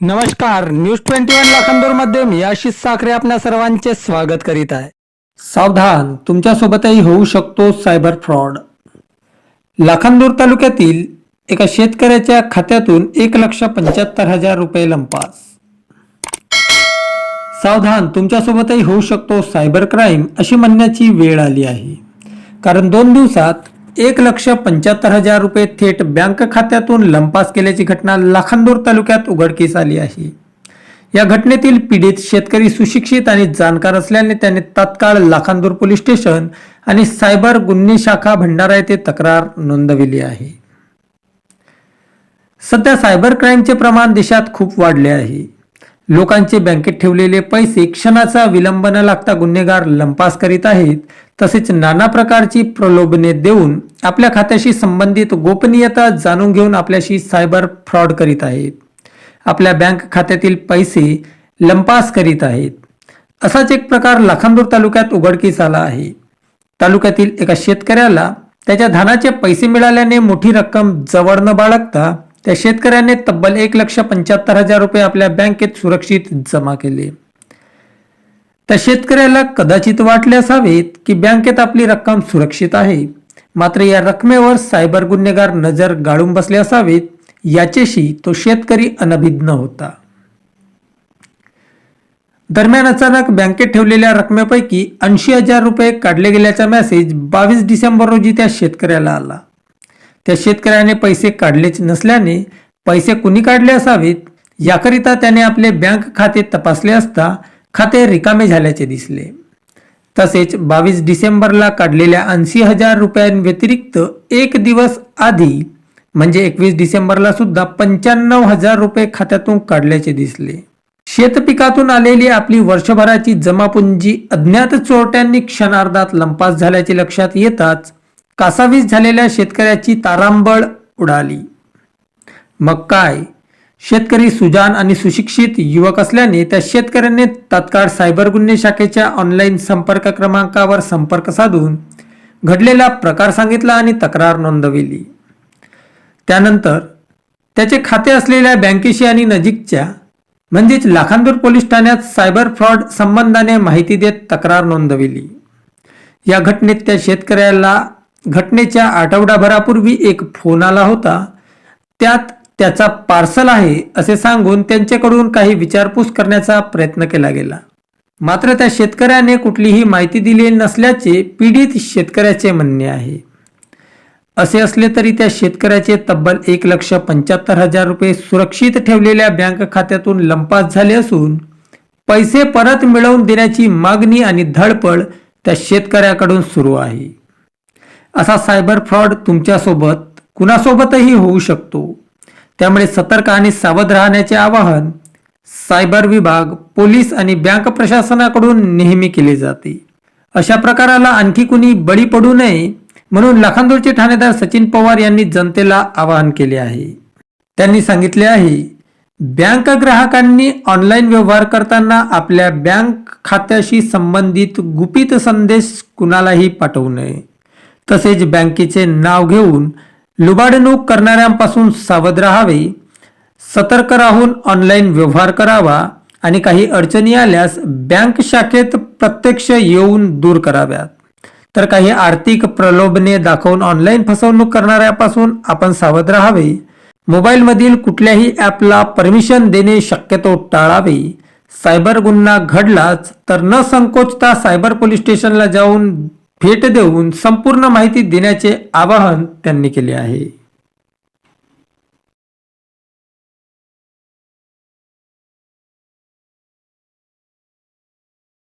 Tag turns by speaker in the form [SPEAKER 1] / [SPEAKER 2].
[SPEAKER 1] नमस्कार news twenty one लाखांदूरमध्ये मी आशिष साखरे आपल्या सर्वांचे स्वागत करीत आहे. सावधान तुमच्यासोबतही होऊ शकतो सायबर फ्रॉड. लाखांदूर तालुक्यातील एका शेतकऱ्याच्या खात्यातून एक लक्ष पंच्याहत्तर हजार रुपये लंपास. सावधान तुमच्यासोबतही होऊ शकतो सायबर क्राईम अशी म्हणण्याची वेळ आली आहे. कारण दोन दिवसात एक लक्ष पंच्याहत्तर हजार रुपये थेट बँक खात्यातून लंपास केल्याची घटना लाखांदूर तालुक्यात उघडकीस आली आहे. या घटनेतील पीडित शेतकरी सुशिक्षित आणि जाणकार असल्याने त्याने तात्काळ लाखांदूर पोलीस स्टेशन आणि सायबर गुन्हे शाखा भंडारा येथे तक्रार नोंदविली आहे. सध्या सायबर क्राईमचे प्रमाण देशात खूप वाढले आहे. लोकांचे बँकेत ठेवलेले पैसे क्षणाचा विलंब न लागता गुन्हेगार लंपास करीत आहेत तसेच नाना प्रकारची प्रलोभने देऊन आपल्या खात्याशी संबंधित गोपनीयता जाणून घेऊन आपल्याशी सायबर फ्रॉड करीत आहेत. आपल्या बँक खात्यातील पैसे लंपास करीत आहेत. असाच एक प्रकार लाखांदूर तालुक्यात उघडकीस आला आहे. तालुक्यातील एका शेतकऱ्याला त्याच्या धानाचे पैसे मिळाल्याने मोठी रक्कम जवळ न बाळगता त्या शेतकऱ्याने तब्बल एक लक्ष पंच्याहत्तर हजार रुपये आपल्या बँकेत सुरक्षित जमा केले. त्या शेतकऱ्याला कदाचित वाटले असावेत की बँकेत आपली रक्कम सुरक्षित आहे. मात्र या रकमेवर सायबर गुन्हेगार नजर गाळून बसले असावेत याच्याशी तो शेतकरी अनभिज्ञ होता. दरम्यान अचानक बँकेत ठेवलेल्या रकमेपैकी ऐंशी हजार रुपये काढले गेल्याचा मेसेज बावीस डिसेंबर रोजी त्या शेतकऱ्याला आला. त्या शेतकऱ्याने पैसे काढलेच नसल्याने पैसे कुणी काढले असावेत याकरिता त्याने आपले बँक खाते तपासले असता खाते रिकामे झाल्याचे दिसले. तसेच बावीस डिसेंबरला काढलेल्या ऐंशी हजार रुपयांव्यतिरिक्त एक दिवस आधी म्हणजे एकवीस डिसेंबरला सुद्धा पंच्याण्णव हजार रुपये खात्यातून काढल्याचे दिसले. शेतपिकातून आलेली आपली वर्षभराची जमापुंजी अज्ञात चोरट्यांनी क्षणार्धात लंपास झाल्याचे लक्षात येताच कासावीस झालेल्या शेतकऱ्याची तारांबळ उडाली. मग काय? शेतकरी सुजान आणि सुशिक्षित युवक असल्याने त्या शेतकऱ्याने तात्काळ सायबर गुन्हे शाखेच्या ऑनलाईन संपर्क क्रमांकावर संपर्क साधून घडलेला प्रकार सांगितला आणि तक्रार नोंदविली. त्यानंतर त्याचे खाते असलेल्या बँकेशी आणि नजीकच्या म्हणजेच लाखांदूर पोलीस ठाण्यात सायबर फ्रॉड संबंधाने माहिती देत तक्रार नोंदविली. या घटनेत त्या शेतकऱ्याला घटनेच्या आठवडाभरापूर्वी एक फोन आला होता. त्यात त्याचा पार्सल आहे असे सांगून त्यांच्याकडून काही विचारपूस करण्याचा प्रयत्न केला गेला. मात्र त्या शेतकऱ्याने कुठलीही माहिती दिली नसल्याचे पीडित शेतकऱ्याचे म्हणणे आहे. असे असले तरी त्या शेतकऱ्याचे तब्बल एक लक्ष पंच्याहत्तर हजार रुपये सुरक्षित ठेवलेल्या बँक खात्यातून लंपास झाले असून पैसे परत मिळवून देण्याची मागणी आणि धडपड त्या शेतकऱ्याकडून सुरू आहे. असा सायबर फ्रॉड तुमच्यासोबत कुणासोबतही होऊ शकतो. त्यामुळे सतर्क आणि सावध राहण्याचे आवाहन सायबर विभाग पोलीस आणि बँक प्रशासनाकडून नेहमी केले जाते. अशा प्रकाराला आणखी कुणी बळी पडू नये म्हणून लाखांदूरचे ठाणेदार सचिन पवार यांनी जनतेला आवाहन केले आहे. त्यांनी सांगितले आहे बँक ग्राहकांनी ऑनलाईन व्यवहार करताना आपल्या बँक खात्याशी संबंधित गुपित संदेश कुणालाही पाठवू नये. तसेच बँकेचे नाव घेऊन लुबाडणूक करणाऱ्यांपासून सावध राहावे. सतर्क राहून ऑनलाईन व्यवहार करावा आणि काही अडचणी आल्यास बँक शाखेत प्रत्यक्ष येऊन दूर कराव्यात. तर काही आर्थिक प्रलोभने दाखवून ऑनलाईन फसवणूक करणाऱ्यापासून आपण सावध राहावे. मोबाईलमधील कुठल्याही ॲपला परमिशन देणे शक्यतो टाळावे. सायबर गुन्हा घडलाच तर न संकोचता सायबर पोलीस स्टेशनला जाऊन भेट देऊन संपूर्ण माहिती देण्याचे आवाहन त्यांनी केले आहे.